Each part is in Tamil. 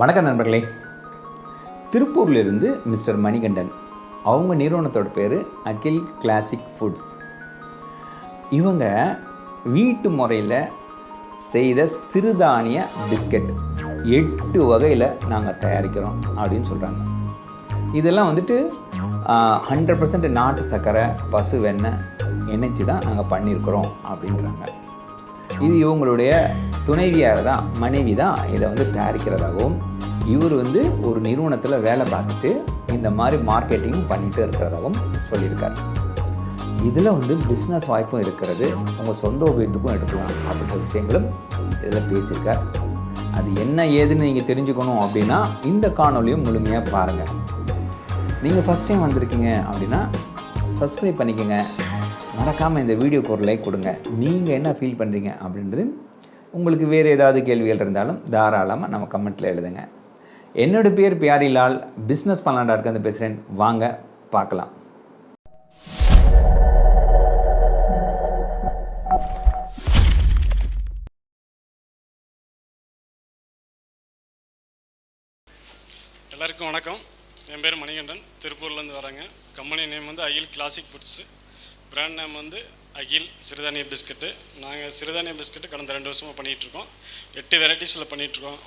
வணக்கம் நண்பர்களே. திருப்பூர்லேருந்து மிஸ்டர் மணிகண்டன். அவங்க நிறுவனத்தோட பேர் அகில் கிளாசிக் ஃபுட்ஸ். இவங்க வீட்டு முறையில் செய்த சிறுதானிய பிஸ்கட். எட்டு வகையில் நாங்கள் தயாரிக்கிறோம் அப்படின்னு சொல்கிறாங்க இதெல்லாம் வந்துட்டு ஹண்ட்ரட் பர்சன்ட் நாட்டு சர்க்கரை பசு வெண்ணெய் இணைச்சி தான் நாங்கள் பண்ணியிருக்கிறோம் அப்படின்றாங்க. இது இவங்களுடைய துணைவியார் தான் மனைவி தான் இதை வந்து தயாரிக்கிறதாகவும் இவர் வந்து ஒரு நிறுவனத்தில் வேலை பார்த்துட்டு இந்த மாதிரி மார்க்கெட்டிங் பண்ணிட்டு இருக்கிறதாகவும் சொல்லியிருக்காரு. இதில் வந்து பிஸ்னஸ் வாய்ப்பும் இருக்கிறது உங்கள் சொந்த உபயோகத்துக்கும் எடுக்கலாம் அப்படின்ற விஷயங்களும் இதில் பேசியிருக்கார். அது என்ன ஏதுன்னு நீங்கள் தெரிஞ்சுக்கணும் அப்படின்னா இந்த காணொலியும் முழுமையாக பாருங்கள் நீங்கள் ஃபஸ்ட் டைம் வந்திருக்கீங்க அப்படின்னா சப்ஸ்கிரைப் பண்ணிக்கோங்க. மறக்காமல் இந்த வீடியோக்கு ஒரு லைக் கொடுங்க. நீங்கள் என்ன ஃபீல் பண்ணுறீங்க அப்படின்றது உங்களுக்கு வேறு ஏதாவது கேள்விகள் இருந்தாலும் தாராளமாக நம்ம கமெண்ட்டில் எழுதுங்க. என்னோட பேர் பியாரிலால் பிஸ்னஸ் பண்ணலாண்டா இருந்து பேசுகிறேன் வாங்க பார்க்கலாம். எல்லாருக்கும் வணக்கம். என் பேர் மணிகண்டன். திருப்பூர்லேருந்து வரேங்க. கம்பெனி நேம் வந்து அயில் கிளாசிக் புட்ஸு பிராண்ட் நேம் வந்து அகில் சிறுதானிய பிஸ்கட்டு நாங்கள் சிறுதானிய பிஸ்கட்டு கடந்த ரெண்டு வருஷமாக பண்ணிகிட்ருக்கோம். எட்டு வெரைட்டிஸில் பண்ணிகிட்ருக்கோம்.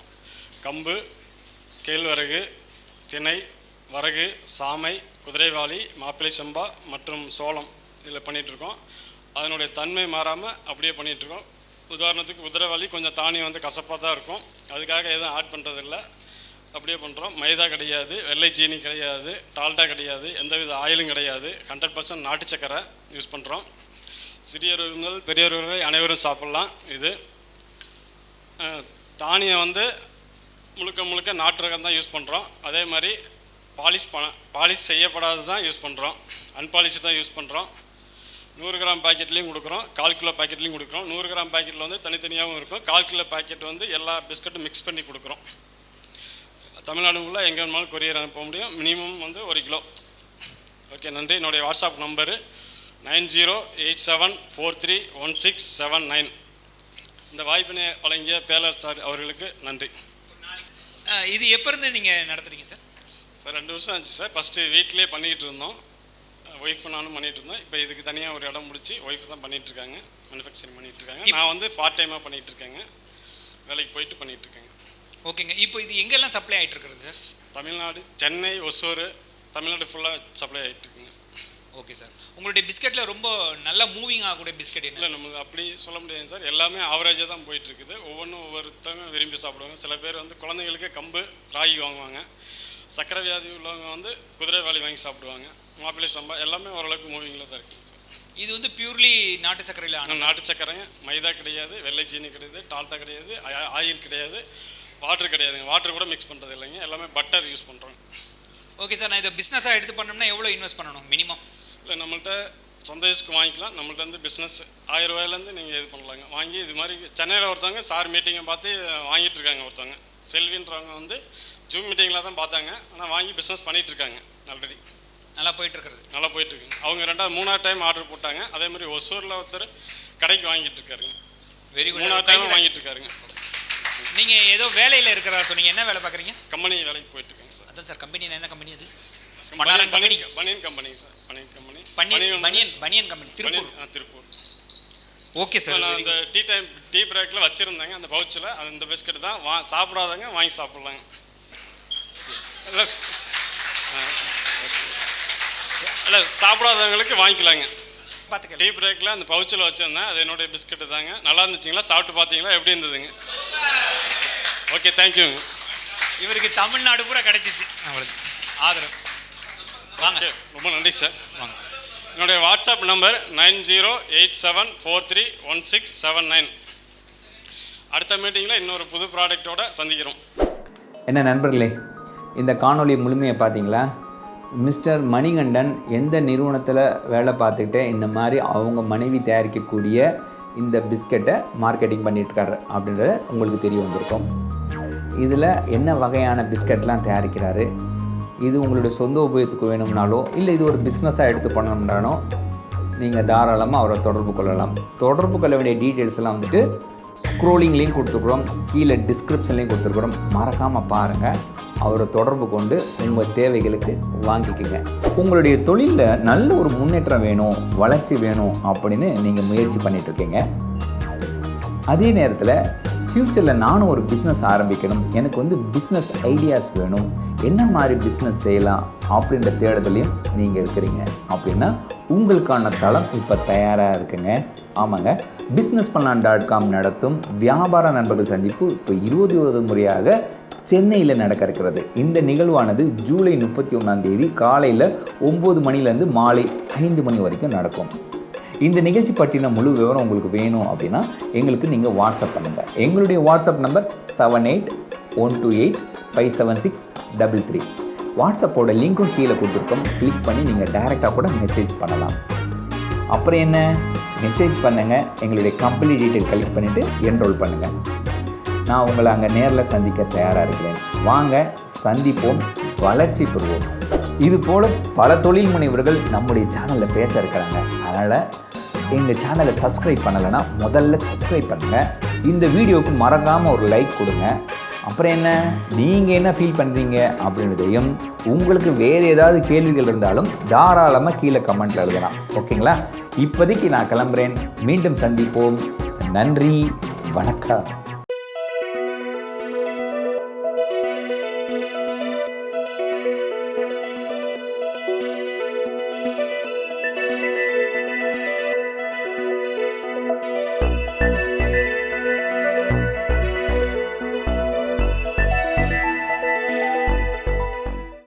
கம்பு கேழ்வரகு திணை வரகு சாமை குதிரைவாளி மாப்பிள்ளை செம்பா மற்றும் சோளம் இதில் பண்ணிகிட்ருக்கோம். அதனுடைய தன்மை மாறாமல் அப்படியே பண்ணிகிட்ருக்கோம். உதாரணத்துக்கு குதிரைவாளி கொஞ்சம் தானியம் வந்து கசப்பாக தான் இருக்கும். அதுக்காக எதுவும் ஆட் பண்ணுறதில்ல அப்படியே பண்ணுறோம் மைதா கிடையாது வெள்ளை சீனி கிடையாது டால்டா கிடையாது எந்தவித ஆயிலும் கிடையாது. ஹண்ட்ரட் பர்சன்ட் நாட்டு சக்கரை யூஸ் பண்ணுறோம் சிறியவர்கள் பெரியவர்கள் அனைவரும் சாப்பிட்லாம் இது. தானியம் வந்து முழுக்க முழுக்க நாட்டு ரகம் தான் யூஸ் பண்ணுறோம் அதே மாதிரி பாலிஷ் பண்ண பாலிஷ் செய்யப்படாது தான் யூஸ் பண்ணுறோம் அன்பாலிஷ் தான் யூஸ் பண்ணுறோம் நூறு கிராம் பாக்கெட்லேயும் கொடுக்குறோம். கால் கிலோ பாக்கெட்லேயும் கொடுக்குறோம். நூறு கிராம் பாக்கெட்டில் வந்து தனித்தனியாகவும் இருக்கும். கால் கிலோ பாக்கெட் வந்து எல்லா பிஸ்கட்டும் மிக்ஸ் பண்ணி கொடுக்குறோம். தமிழ்நாடுக்குள்ளே எங்கே வேணுமாலும் கொரியர் அனுப்ப முடியும். மினிமம் வந்து ஒரு கிலோ. ஓகே நன்றி. என்னுடைய WhatsApp number nine zero eight seven four three one six seven nine. இந்த வாய்ப்பினை வழங்கிய பேலர் சார் அவர்களுக்கு நன்றி. இது எப்போ இருந்து நீங்கள் நடத்துறீங்க சார்? சார் ரெண்டு வருஷம் ஆச்சு சார். ஃபஸ்ட்டு வீட்டிலே பண்ணிகிட்டு இருந்தோம். ஒய்ஃப் நானும் பண்ணிகிட்டு இருந்தோம். இப்போ இதுக்கு தனியாக ஒரு இடம் முடிச்சு ஒய்ஃப் தான் பண்ணிகிட்டு இருக்காங்க. மேனுஃபேக்சரிங் பண்ணிகிட்டு இருக்காங்க. நான் வந்து பார்ட் டைமாக பண்ணிகிட்டு இருக்கேங்க. வேலைக்கு போயிட்டு பண்ணிகிட்டு இருக்கேங்க. ஓகேங்க. இப்போ இது எங்கெல்லாம் சப்ளை ஆகிட்டு இருக்கிறது சார்? தமிழ்நாடு சென்னை ஒசூர் தமிழ்நாடு ஃபுல்லாக சப்ளை ஆகிட்டு இருக்குங்க ஓகே சார். உங்களுடைய பிஸ்கட்டில் ரொம்ப நல்லா மூவிங் ஆகக்கூடிய பிஸ்கட் என்ன இல்லை நம்மளுக்கு அப்படி சொல்ல முடியாது சார். எல்லாமே ஆவரேஜாக தான் போயிட்டு இருக்குது ஒவ்வொன்றும் ஒவ்வொருத்தவங்க விரும்பி சாப்பிடுவாங்க. சில பேர் வந்து குழந்தைங்களுக்கு கம்பு ராகி வாங்குவாங்க. சக்கரை வியாதி உள்ளவங்க வந்து குதிரைவாளி வாங்கி சாப்பிடுவாங்க. மாப்பிள்ளை சம்பா எல்லாமே ஓரளவுக்கு மூவிங்கில் தான் இருக்குது இது வந்து பியூர்லி நாட்டு சர்க்கரையில் ஆன ஆனால் நாட்டு சக்கரைங்க மைதா கிடையாது வெள்ளை சீனி கிடையாது டால்டா கிடையாது ஆயில் கிடையாது. வாட்டர் கிடையாதுங்க. வாட்டர் கூட மிக்ஸ் பண்ணுறது இல்லைங்க. எல்லாமே பட்டர் யூஸ் பண்ணுறோம் ஓகே சார் நான் இதை பிஸ்னஸாக எடுத்து பண்ணோம்னா எவ்வளோ இன்வெஸ்ட் பண்ணணும்? மினிமம் இல்லை நம்மள்ட்ட சொந்த யூஸ்க்கு வாங்கிக்கலாம். நம்மள்ட்ட வந்து பிஸ்னஸ் ஆயிரம் ரூபாயிலேருந்து நீங்கள் இது பண்ணலாங்க. வாங்கி இது மாதிரி சென்னையில் ஒருத்தவங்க சார் மீட்டிங்கை பார்த்து வாங்கிட்டு இருக்காங்க ஒருத்தவங்க. செல்வின்றவங்க வந்து ஜூம் மீட்டிங்கில் தான் பார்த்தாங்க. ஆனால் வாங்கி பிஸ்னஸ் பண்ணிட்டு இருக்காங்க ஆல்ரெடி நல்லா போயிட்டு இருக்கிறது. நல்லா போயிட்டு இருக்குங்க. அவங்க ரெண்டாவது மூணாவது டைம் ஆர்டர் போட்டாங்க. அதே மாதிரி ஒசூரில் ஒருத்தர் கடைக்கு வாங்கிட்டு இருக்காருங்க. வெரி மூணாவது குட் டைம் வாங்கிட்டு இருக்காருங்க. நீங்கள் ஏதோ வேலையில் இருக்கிறதா சொன்னீங்க. என்ன வேலை பார்க்குறீங்க? கம்பெனி வேலைக்கு போயிட்டு இருக்காங்க சார். அதான் சார் கம்பெனி என்ன கம்பெனி அது? Company banian company? Sir. Banian company. Banian banian banian company Tiruppur. Tiruppur. Okay sir நான் அந்த டீ டைம் டீ பிரேக்கில் வச்சுருந்தேங்க அந்த பவுச்சில். அந்த பிஸ்கட் தான். வா சாப்பிடாதவங்க வாங்கி சாப்பிட்லாங்க. இல்லை சாப்பிடாதவங்களுக்கு வாங்கிக்கலாங்க. பார்த்துக்கலாம். டீ பிரேக்கில் அந்த பவுச்சில் வச்சுருந்தேன். அது என்னுடைய பிஸ்கட்டு தாங்க. நல்லா இருந்துச்சுங்களா? சாப்பிட்டு பார்த்தீங்களா? எப்படி இருந்ததுங்க? ஓகே தேங்க்யூங்க இவருக்கு தமிழ்நாடு பூரா கிடைச்சிச்சு. அவங்களுக்கு ஆதரவு. வாங்க. ரொம்ப நன்றி சார் வாங்க. என்னுடைய WhatsApp number nine zero eight seven four three one six seven nine. அடுத்த மீட்டிங்கில் இன்னொரு புது ப்ராடக்ட்டோட சந்திக்கிறோம். என்ன நண்பர்களே இந்த காணொளி முழுமையை பார்த்தீங்களா? மிஸ்டர் மணிகண்டன் எந்த நிறுவனத்தில் வேலை பார்த்துக்கிட்டு இந்த மாதிரி அவங்க மனைவி தயாரிக்கக்கூடிய இந்த பிஸ்கெட்டை மார்க்கெட்டிங் பண்ணிட்டுருக்காரு அப்படின்றது உங்களுக்கு தெரிய வந்திருக்கும். இதில் என்ன வகையான பிஸ்கெட்லாம் தயாரிக்கிறாரு? இது உங்களுடைய சொந்த உபயோகத்துக்கு வேணும்னாலோ இல்லை இது ஒரு பிஸ்னஸாக எடுத்து பண்ணணும்னாலோ நீங்கள் தாராளமாக அவரை தொடர்பு கொள்ளலாம். தொடர்பு கொள்ள வேண்டிய டீட்டெயில்ஸ் எல்லாம் வந்துட்டு ஸ்க்ரோலிங்லேயும் கொடுத்துருக்குறோம். கீழே டிஸ்கிரிப்ஷன்லேயும் கொடுத்துருக்குறோம். மறக்காமல் பாருங்கள் அவரை தொடர்பு கொண்டு உங்கள் தேவைகளுக்கு வாங்கிக்கோங்க. உங்களுடைய தொழிலில் நல்ல ஒரு முன்னேற்றம் வேணும் வளர்ச்சி வேணும் அப்படின்னு நீங்கள் முயற்சி பண்ணிகிட்ருக்கீங்க அதே நேரத்தில் ஃப்யூச்சரில் நானும் ஒரு பிஸ்னஸ் ஆரம்பிக்கணும். எனக்கு வந்து பிஸ்னஸ் ஐடியாஸ் வேணும். என்ன மாதிரி பிஸ்னஸ் செய்யலாம் அப்படின்ற தேடுதலையும் நீங்கள் இருக்கிறீங்க. அப்படின்னா உங்களுக்கான தளம் இப்போ தயாராக இருக்குங்க. ஆமாங்க. பிஸ்னஸ் பண்ணலாம் டாட் காம் நடத்தும் வியாபார நண்பர்கள் சந்திப்பு இப்போ இருபது இருபது முறையாக சென்னையில் நடக்க இருக்கிறது இந்த நிகழ்வானது ஜூலை முப்பத்தி ஒன்றாம் தேதி காலையில் ஒம்பது மணிலேருந்து மாலை ஐந்து மணி வரைக்கும் நடக்கும். இந்த நிகழ்ச்சி பற்றின முழு விவரம் உங்களுக்கு வேணும் அப்படின்னா எங்களுக்கு நீங்கள் வாட்ஸ்அப் பண்ணுங்கள் எங்களுடைய WhatsApp number seven eight one two eight five seven six double three. வாட்ஸ்அப்போட லிங்க்கும் கீழே கொடுத்துருக்கோம். கிளிக் பண்ணி நீங்கள் டைரெக்டாக கூட மெசேஜ் பண்ணலாம். அப்புறம் என்ன? மெசேஜ் பண்ணுங்கள் எங்களுடைய கம்பெனி டீட்டெயில் கலெக்ட் பண்ணிவிட்டு என்ரோல் பண்ணுங்கள் நான் உங்களை அங்கே நேரில் சந்திக்க தயாராக இருக்கிறேன். வாங்க சந்திப்போம் வளர்ச்சி பெறுவோம். இது போல் பல தொழில் முனைவர்கள் நம்முடைய சேனலில் பேச இருக்கிறாங்க. அதனால் எங்கள் சேனலை சப்ஸ்கிரைப் பண்ணலைன்னா முதல்ல சப்ஸ்கிரைப் பண்ணுங்கள் இந்த வீடியோவுக்கு மறக்காமல் ஒரு லைக் கொடுங்க. அப்புறம் என்ன? நீங்கள் என்ன ஃபீல் பண்ணுறீங்க அப்படின்றதையும் உங்களுக்கு வேறு ஏதாவது கேள்விகள் இருந்தாலும் தாராளமாக கீழே கமெண்ட்டில் எழுதலாம். ஓகேங்களா இப்போதைக்கு நான் கிளம்புறேன். மீண்டும் சந்திப்போம். நன்றி. வணக்கம்.